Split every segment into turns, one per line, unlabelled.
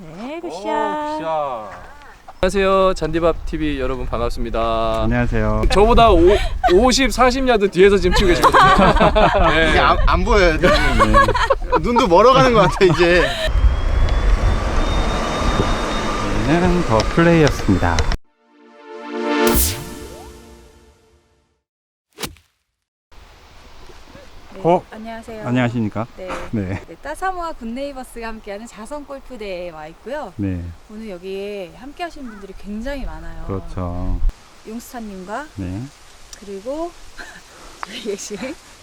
네, 굿샷.
안녕하세요. 잔디밥 TV 여러분 반갑습니다.
안녕하세요.
저보다 오, 50, 40야드 뒤에서 지금 치고 계시거든요.
이게
네.
안, 안 보여요. 눈도 멀어가는 것 같아 이제.
저희는 더 플레이였습니다. 어?
안녕하세요.
안녕하십니까?
네.
네.
네, 따사모와 굿네이버스가 함께하는 자선 골프 대회에 와 있고요.
네.
오늘 여기에 함께 하시는 분들이 굉장히 많아요.
그렇죠.
용수타님과
네.
그리고 저희 계신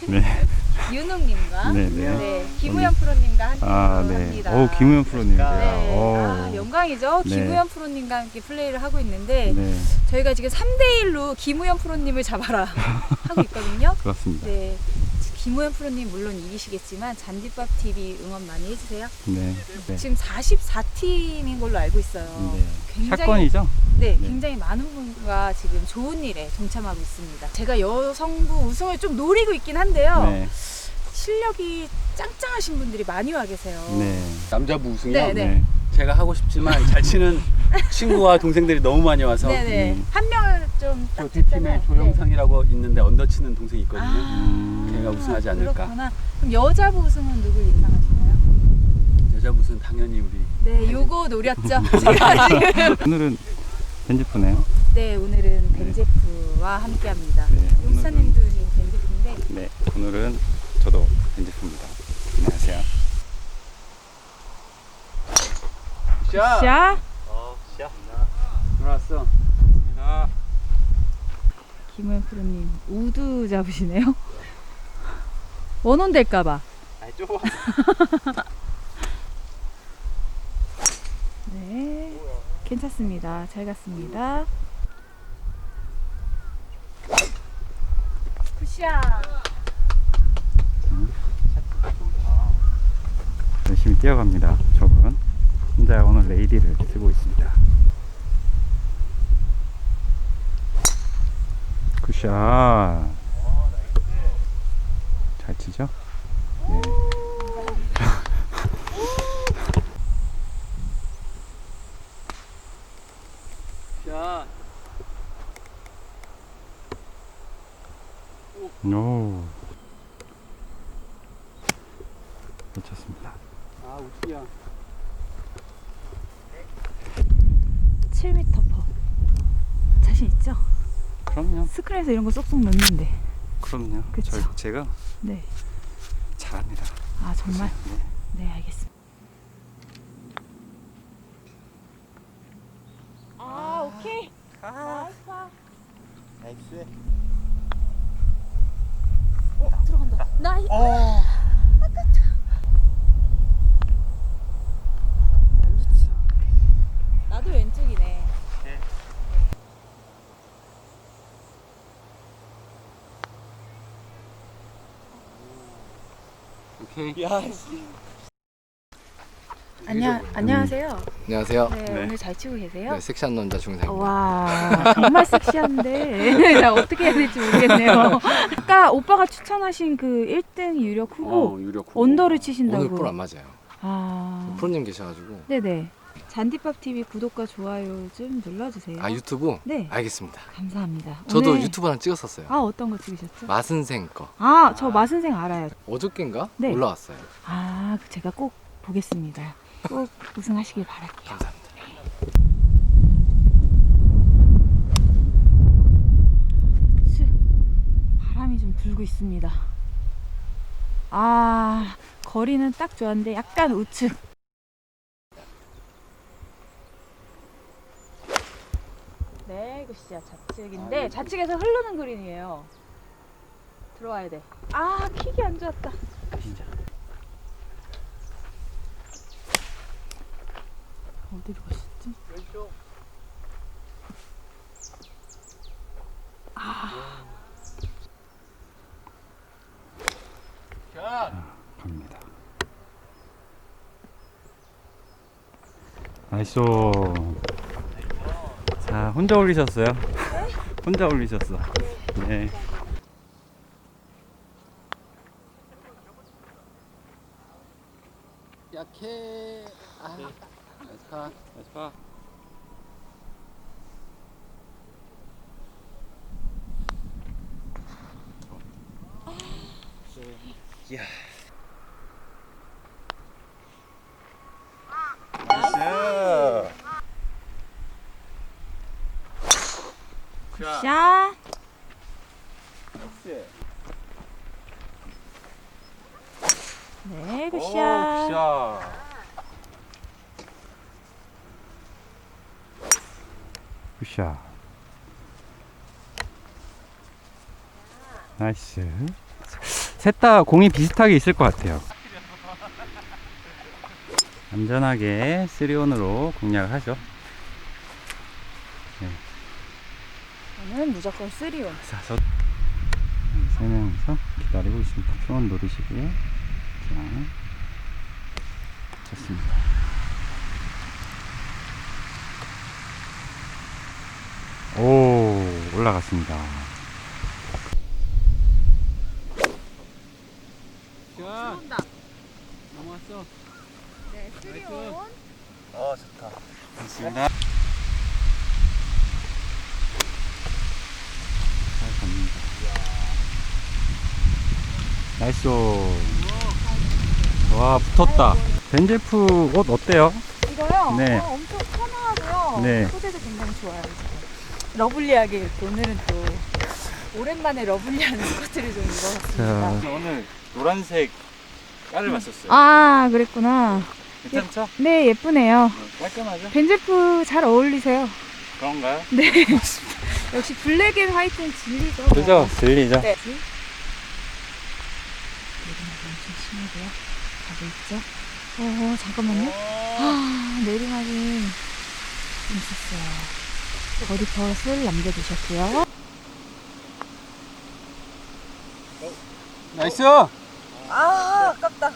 네.
윤웅님과
네,
네,
네.
김우현 프로님과 함께
아, 네.
합니다.
오, 김우현 프로님이세요.
네,
오.
아, 영광이죠.
네.
김우현 프로님과 함께 플레이를 하고 있는데
네.
저희가 지금 3대 1로 김우현 프로님을 잡아라 하고 있거든요.
그렇습니다.
네. 김우현 프로님 물론 이기시겠지만 잔디밥 TV 응원 많이 해주세요.
네. 네.
지금 44팀인 걸로 알고 있어요.
네.
굉장히
사건이죠?
네,
네.
굉장히 많은 분과 지금 좋은 일에 동참하고 있습니다. 제가 여성부 우승을 좀 노리고 있긴 한데요.
네.
실력이 짱짱하신 분들이 많이 와 계세요.
네.
남자부 우승이요?
네, 네.
네.
제가 하고 싶지만 잘 치는 친구와 동생들이 너무 많이 와서
네네.
음.
한 명을 좀저딱
뒷팀에
찍자면,
조영상이라고 있는데 언더 치는 동생이
네.
있거든요.
아,
걔가 우승하지 않을까.
그렇구나. 그럼 여자부 우승은 누굴 예상하시나요?
여자부 우승 당연히 우리
네, 요거 노렸죠. 제가 지금.
오늘은 벤지프네요.
네, 오늘은 벤제프와 함께합니다.
네,
용사님도 지금 벤제프인데
네. 오늘은 저도 벤지프입니다. 안녕하세요.
샷!
자,
들어왔어.
김우현 프로님 우드 잡으시네요. 원원 될까봐. 네, 괜찮습니다. 잘 갔습니다. 굿샷.
열심히 뛰어갑니다. 혼자 오늘 레이디를 쓰고 있습니다. 굿샷. 잘 치죠? 네.
샷!
오. 놓쳤습니다.
아 우측이야.
7m 퍼. 자신 있죠?
그럼요.
스크린에서 이런 거 쏙쏙 넣는데.
그럼요.
그쵸.
저, 제가
네.
잘합니다.
아 정말?
네.
네 알겠습니다. 아 오케이. 나이스.
나이스.
어 들어간다. 나이스. 나도 왼쪽이네.
오케이.
야.
안녕 안녕하세요.
안녕하세요.
네,
네.
오늘 잘 치고 계세요?
네, 섹시한 남자 중상입니다.
와 정말 섹시한데 나 어떻게 해야 될지 모르겠네요. 아까 오빠가 추천하신 그 1등 유력 후보
어, 유력 후보.
언더를 치신다고.
오늘 프로 안 맞아요.
아
프로님 계셔가지고.
네네. 잔디밥 TV 구독과 좋아요 좀 눌러주세요.
아 유튜브?
네.
알겠습니다.
감사합니다.
저도
오늘-
유튜브 하나 찍었었어요.
아 어떤 거 찍으셨죠?
마슨생 거.
아 저 마선생 알아요.
어저께인가?
네.
올라왔어요.
아 제가 꼭 보겠습니다. 꼭 우승하시길 바랄게요.
감사합니다.
츠, 바람이 좀 불고 있습니다. 아, 거리는 딱 좋았는데 약간 우측. 네, 굿샷 좌측인데 좌측에서 흐르는 그린이에요. 들어와야 돼. 아, 킥이 안 좋았다.
진짜.
어디로 가셨지?
왼쪽. 샷!
갑니다. 나이스. 자, 혼자 올리셨어요? 혼자 올리셨어. 네.
약해. 아.
파. 파. 이야.
나이스.
샷. 네, 굿샷.
굿샷.
굿샷. 나이스. 셋 다 공이 비슷하게 있을 것 같아요. 안전하게 3온으로 공략을 하죠.
저는 무조건 쓰리온.
자, 저, 세 명이서 기다리고 있습니다. 수원 노리시고요. 자, 좋습니다. 오, 올라갔습니다.
들어온다.
넘어왔어.
네, 쓰리온.
어 좋다.
좋습니다. 나이스. 와, 붙었다. 벤제프 옷 어때요?
이거요?
네.
어, 엄청 편하고요.
네.
소재도 굉장히 좋아요. 지금. 러블리하게 이렇게 오늘은 또 오랜만에 러블리한 스커트를 좀 입어봤습니다.
자, 오늘 노란색 깔을 맞췄어요.
아, 그랬구나.
괜찮죠?
네, 예쁘네요.
깔끔하죠?
벤제프 잘 어울리세요.
그런가요?
네. 역시 블랙 앤 화이트는 진리죠.
그죠? 들리죠?
네. 내리막이 엄청 심하고요. 가고 있죠? 어, 잠깐만요. 아, 내리막이 좀 있었어요. 버디 펫을 남겨두셨고요.
나이스.
아, 아깝다.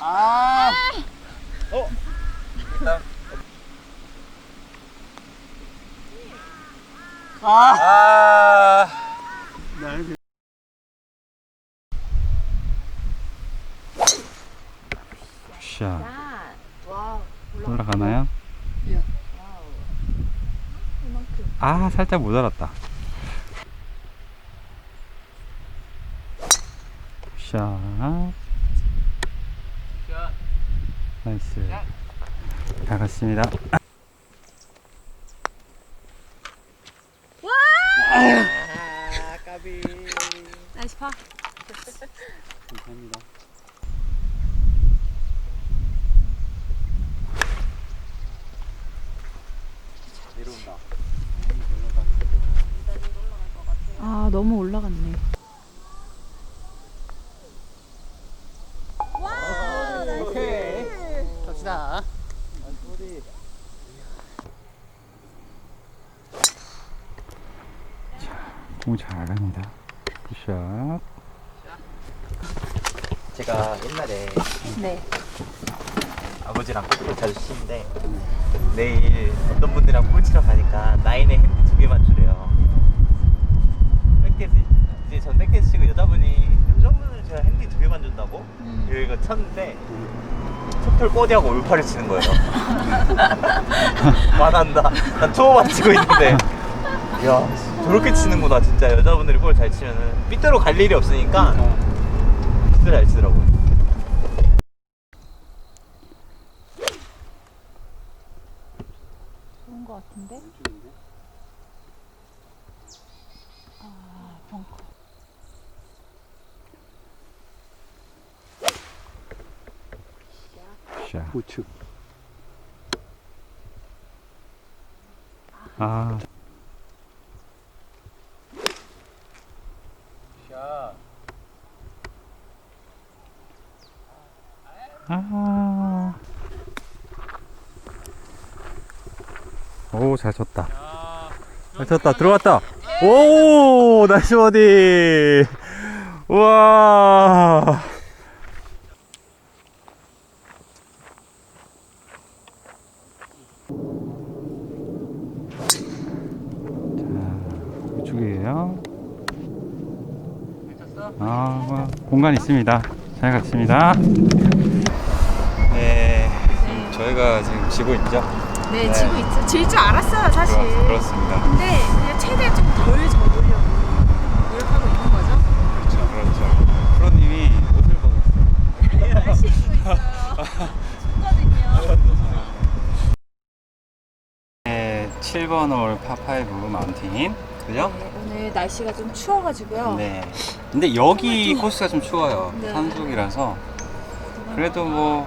아. 어. 일단. 아.
샷.
와,
올라가나요?
이만큼.
아, 살짝 모자랐다. 샷. 나이스. 잘 갔습니다.
아 까비.
나이스 파.
감사합니다.
내려온다.
아, 너무 올라갔네.
오케이. 갑시다.
공잘 갑니다. 굿샷.
제가 옛날에
네.
아버지랑 골프 자주 치는데 내일 어떤 분들이랑 볼 치러 가니까 나인에 핸드 두 개만 주래요. 백테스 이제 전 백테스 치고 핸드 두 개만 준다고? 이거 쳤는데 속털 꼬디하고 올파를 치는 거예요. 화난다. 난 투어만 치고 있는데. 야 저렇게 치는구나 진짜. 여자분들이 볼 잘 치면은. 삐뚤어 갈 일이 없으니까. 진짜 잘 치더라고요.
좋은 것 같은데? 아, 벙커.
샷.
우측.
아, 아. 오, 잘 쳤다. 잘 쳤다. 들어갔다. 오, 나이스 버디. 우와. 자. 아, 뭐, 공간 있습니다. 잘 갔습니다. 네, 저희가 지금 지고 있죠?
네,
네.
지고 있죠. 질 줄 알았어요, 사실.
그렇, 그렇습니다.
근데 그냥 최대한 좀덜 져보려고 노력하고 있는 거죠.
그렇죠, 그렇죠. 프로님이 옷을.
날씨 입고 있어요. 춥거든요.
네, 7번 홀 파5 마운틴. 그죠?
네, 오늘 날씨가 좀 추워가지고요.
네. 근데 여기 코스가 좀 추워요.
네.
산속이라서. 그래도 뭐,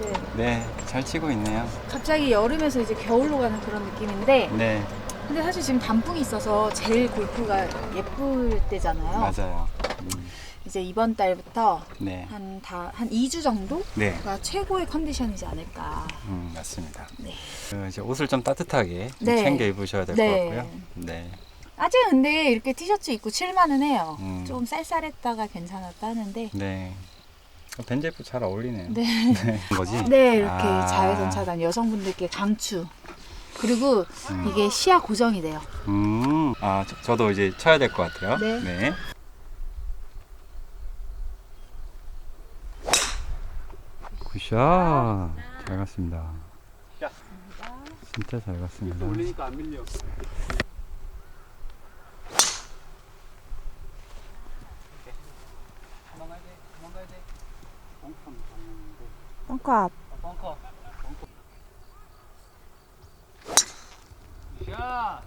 네.
네, 잘 치고 있네요.
갑자기 여름에서 이제 겨울로 가는 그런 느낌인데
네,
근데 사실 지금 단풍이 있어서 제일 골프가 예쁠 때잖아요.
맞아요. 음,
이제 이번 달부터
네,
한 다 한 2주 정도가
네,
최고의 컨디션이지 않을까.
음, 맞습니다.
네.
그 이제 옷을 좀 따뜻하게 좀
네.
챙겨 입으셔야 될 것
네.
같고요. 네.
아직 근데 이렇게 티셔츠 입고 칠만은 해요.
음.
좀 쌀쌀했다가 괜찮았다 하는데.
네. 벤제프 잘 어울리네요.
네.
네. 거지?
네, 이렇게
아.
자외선 차단 여성분들께 강추. 그리고
음.
이게 시야 고정이 돼요.
음, 아, 저, 저도 이제 쳐야 될 것 같아요.
네.
굿샷. 잘 갔습니다. 진짜 잘 갔습니다.
올리니까 안 밀려. 도망가야 돼. 도망가야 돼. 벙커는 봤는데.
벙커 앞.
아, 벙커. 벙커. 샷.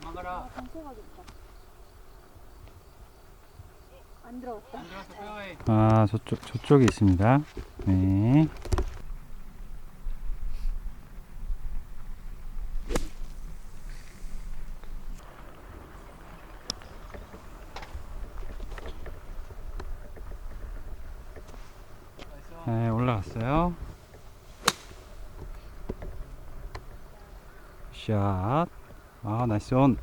도망가라.
안 들어갔다.
안 들어가서 페어웨이.
아, 저쪽, 저쪽에 있습니다. 네. 네, 올라갔어요. 샷. 아, 온.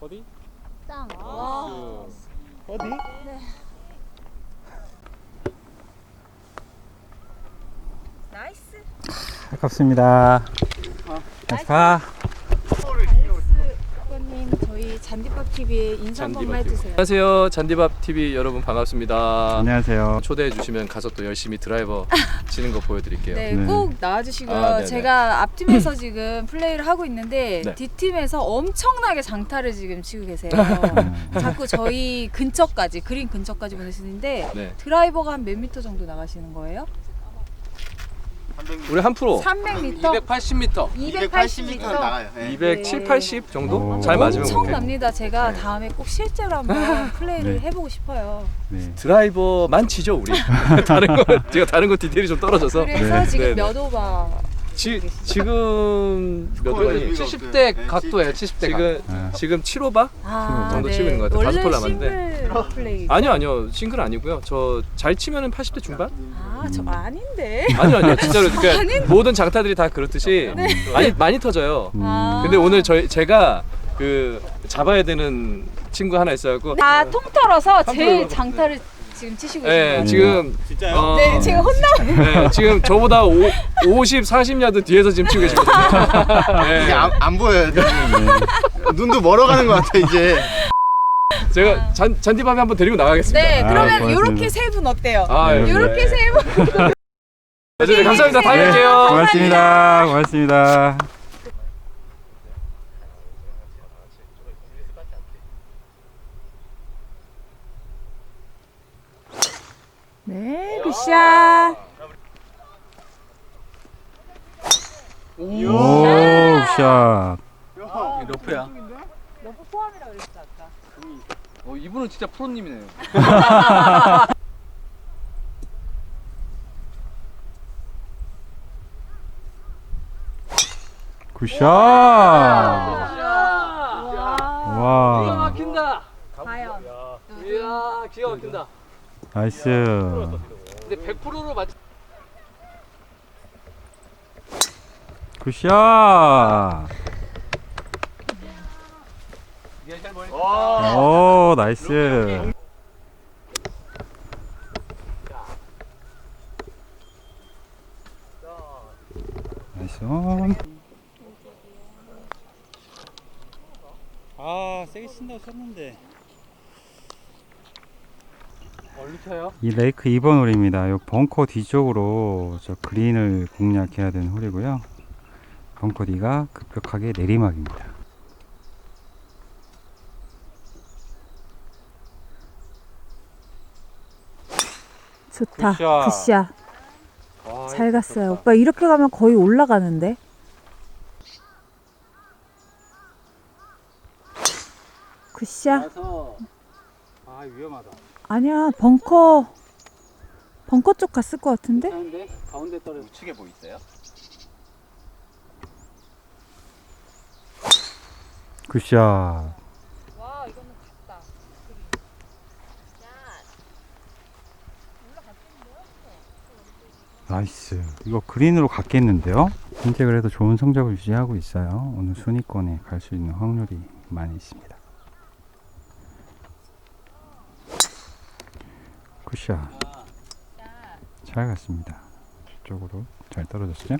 어디?
짱. 와.
어디?
나이스.
아깝습니다. 나이스 파.
잔디밥 TV에 인사 한 번만 해주세요.
안녕하세요. 잔디밥 TV 여러분 반갑습니다.
안녕하세요.
초대해 주시면 가서 또 열심히 드라이버 치는 거 보여드릴게요.
네,
네.
꼭 나와주시고요.
아, 네네.
제가 앞팀에서 지금 플레이를 하고 있는데
네.
뒷팀에서 엄청나게 장타를 지금 치고 계세요.
음.
자꾸 저희 근처까지 그린 근처까지 보내시는데
네.
드라이버가 한 몇 미터 정도 나가시는 거예요?
우리 한 프로
300m?
280m,
280m?
나가요. 네.
207, 80 정도
오.
잘 맞으면
엄청
그렇게.
납니다. 제가
네.
다음에 꼭 실제로 한번 플레이를
네.
해보고 싶어요.
네.
드라이버만 치죠 우리. 다른 거 제가 다른 거 디테일이 좀 떨어져서.
그래서
네.
지금
네,
몇 오버?
지, 지금 몇 번이?
의미가
70대
없어요. 네,
각도예요. 70대 지금
아.
지금 7오바?
아,
정도 치고 있는 것 같아요. 다섯
원래
톨 남았는데.
싱글 플레이.
아니요 아니요 싱글 아니고요. 저 잘 치면은 80대 중반?
아, 저 아닌데.
아니요 아니요 진짜로 그러니까 모든 장타들이 다 그렇듯이 많이 많이 터져요.
음.
아.
근데 오늘 저희 제가 그 잡아야 되는 친구 하나 있어갖고
다 통틀어서 제일. 장타를 지금 치시고
네
계세요.
지금
진짜요?
어,
네, 지금 혼나.
네, 지금 저보다 오, 50, 40야드 뒤에서 지금 치고 계시거든요. 네.
이게 안, 안 보여요. 눈도 멀어가는 것 같아 이제.
제가 잔, 잔디밥에 한번 데리고 나가겠습니다.
네,
아,
그러면
고맙습니다.
요렇게 세 분 어때요?
아,
네.
요렇게 세 분.
네, 감사합니다. 다음에
네,
뵐게요.
고맙습니다. 고맙습니다.
네, 굿샷.
오, 샷.
러프야.
너무 포함이라 그랬어 아까.
어, 이분은 진짜 프로님이네요.
굿샷.
와.
와,
막힌다.
과연.
이야, 기가 막힌다.
나이스.
근데 100%로 맞.
굿샷. 오, 나이스. 나이스 온.
아 세게 친다고 쳤는데
쳐요.
이 레이크 2번 홀입니다. 요 벙커 뒤쪽으로 저 그린을 공략해야 되는 홀이고요. 벙커 뒤가 급격하게 내리막입니다.
좋다.
굿샷.
굿샷.
와,
잘 갔어요.
좋다.
오빠 이렇게 가면 거의 올라가는데. 굿샷.
가서 아 위험하다
아니야 벙커 벙커 쪽 갔을 것 같은데?
하는데 가운데 떨어져
우측에 뭐 있어요?
굿샷.
와 이거는 갔다.
나이스. 이거 그린으로 갔겠는데요? 현재 그래도 좋은 성적을 유지하고 있어요. 오늘 순위권에 갈 수 있는 확률이 많이 있습니다. 굿샷. 잘 갔습니다. 쪽으로 잘 떨어졌어요.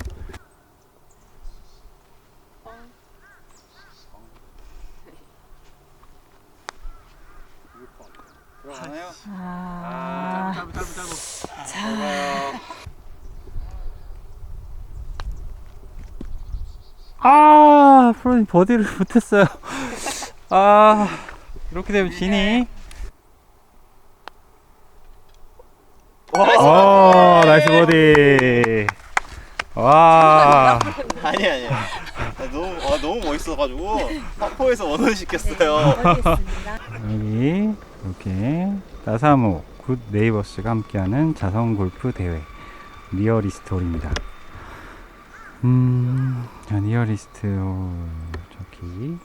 들어가나요?
아,
짧고 짧고 짧고
아, 버디를 못했어요. 아, 이렇게 되면 지니. 오, 나이스 버디. 와,
아니 아니. 나 너무 아, 너무 멋있어가지고 파포에서 원원 시켰어요.
여기 이렇게 따사모 굿 네이버스가 함께하는 자선 골프 대회 리얼 리스트 홀입니다. 음, 자, 리얼리스트 홀 저기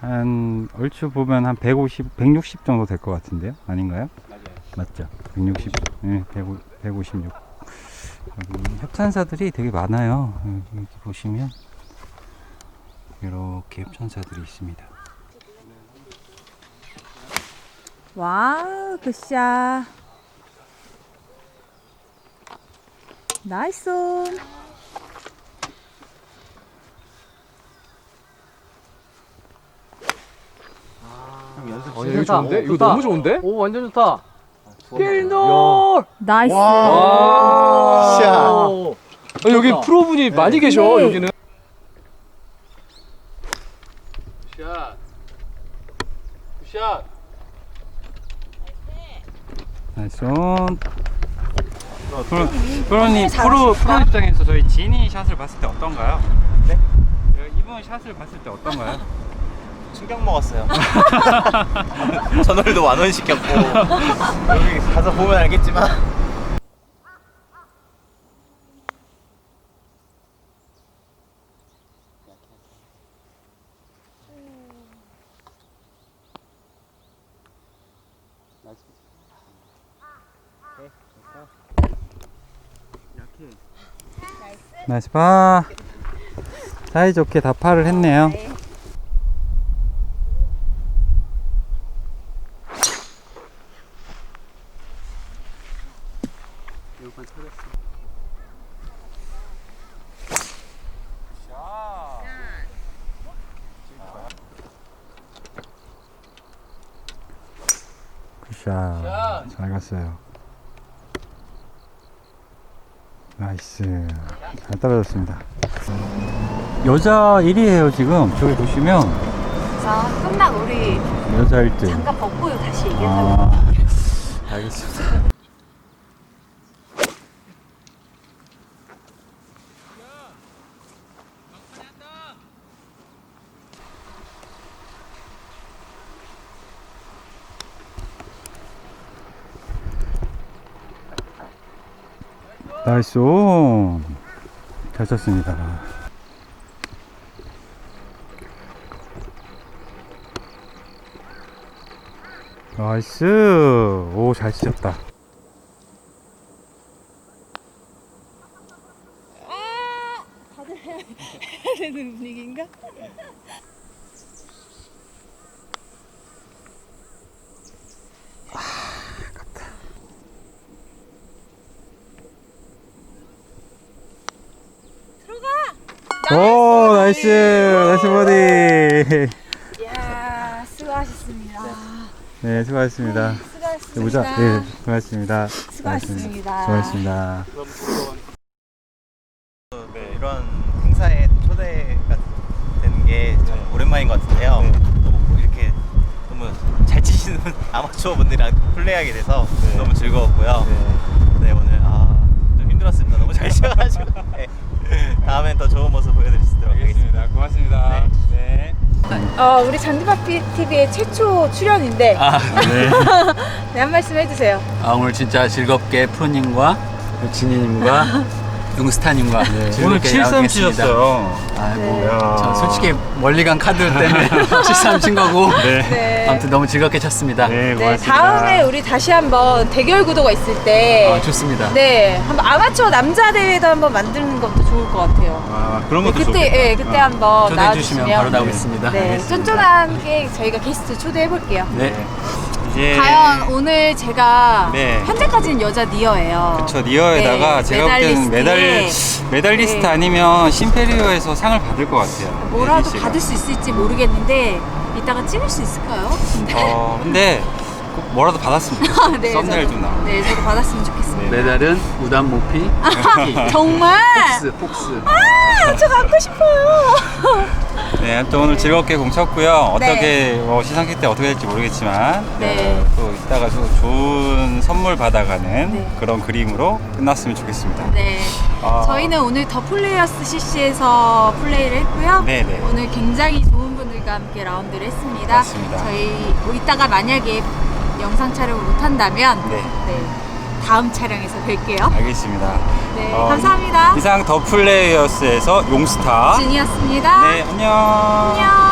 한 얼추 보면 한 150, 160 정도 될 것 같은데요? 아닌가요? 맞죠? 160, 네, 150, 156. 여기 협찬사들이 되게 많아요. 여기 보시면 이렇게 협찬사들이 있습니다.
와우 굿샷. 나이스.
어, 이거 좋은데?
오,
이거. 너무 좋은데?
오 완전 좋다
게일노!
나이스.
와.
샷.
오.
아, 여기. 프로분이 많이 계셔,
네.
여기는.
굿샷 굿샷
나이스 온. 프로, 프로님 프로 프로 입장에서 저희 지니 샷을 봤을 때 어떤가요?
네?
이번 샷을 봤을 때 어떤가요?
충격 먹었어요. 전월도 완원 시켰고 여기 가서 보면 알겠지만
나이스 파. 사이좋게 다 파를 했네요.
터졌어
굿샷. 잘 갔어요. 나이스. 잘 떨어졌습니다. 여자 1위에요 지금. 저기 보시면
자 끝나고 우리
여자 1등.
잠깐 벗고 다시 얘기하자.
아, 알겠습니다. 나이스 온. 잘 쳤습니다. 나이스 오 잘 치셨다
되는 분위기인가?
오 나이스 나이스 버디.
이야, 수고하셨습니다.
네 수고하셨습니다.
수고하셨습니다.
보자. 네 수고하셨습니다.
수고하셨습니다.
수고하셨습니다.
네, 이런 행사에 초대가 되는 게 참 오랜만인 것 같은데요. 또 이렇게 너무 잘 치시는 아마추어 분들이랑 플레이하게 돼서 너무 즐거웠고요. 네, 오늘 아, 좀 힘들었습니다. 너무 잘 치셔가지고 네. 다음엔 더 좋은 모습 보여드릴 수 있도록 하겠습니다.
고맙습니다. 네.
어, 우리 잔디바피 TV의 최초 출연인데
아,
네.
네, 한 말씀 해주세요.
아, 오늘 진짜 즐겁게 프로님과 진희님과 용스타님과 즐겁게
오늘 7-3
야구했습니다.
치셨어요.
아이고,
네.
저 솔직히 멀리 간 카드 때문에 7-3 친 거고
네.
네.
아무튼 너무 즐겁게 쳤습니다.
네,
네,
고맙습니다.
다음에 우리 다시 한번 대결 구도가 있을 때
아, 좋습니다.
네, 한번 아마추어 남자 대회도 한번 만드는 것도 좋을 것 같아요.
아, 그런
네,
것도
그때
좋겠다.
예, 그때
아.
한번
초대해 주시면
나와주시면
바로 나오겠습니다.
네,
알겠습니다.
쫀쫀하게 저희가 게스트 초대해 볼게요.
네.
이제
과연 오늘 제가
네.
현재까지는 여자 니어예요.
저 니어에다가
네,
제가 볼 때는 메달
메달리스트에
메달리스트
네.
아니면 심페리오에서 상을 받을 것 같아요.
뭐라도
예진 씨가.
받을 수 있을지 모르겠는데 이따가 찍을 수 있을까요?
어, 근데 꼭 뭐라도 받았으면 좋겠어요.
네,
썸네일
저도-
좀 나와.
네, 저도 받았으면 좋겠습니다.
메달은 우단 모피,
정말?
폭스, 폭스.
아, 저 갖고 싶어요.
네, 아무튼 오늘 즐겁게 공 쳤고요.
네.
어떻게 어, 시상식 때 어떻게 될지 모르겠지만
네.
또 이따가 좀 좋은 선물 받아가는
네.
그런 그림으로 끝났으면 좋겠습니다.
네.
아.
저희는 오늘 더 플레이어스 CC에서 플레이를 했고요.
네네.
오늘 굉장히 좋은 분들과 함께 라운드를 했습니다.
맞습니다.
저희 뭐 이따가 만약에 영상 촬영을 못 한다면
네.
네, 다음 촬영에서 뵐게요.
알겠습니다.
네,
어,
감사합니다.
이상 더 플레이어스에서 용스타.
진이었습니다.
네, 안녕.
안녕.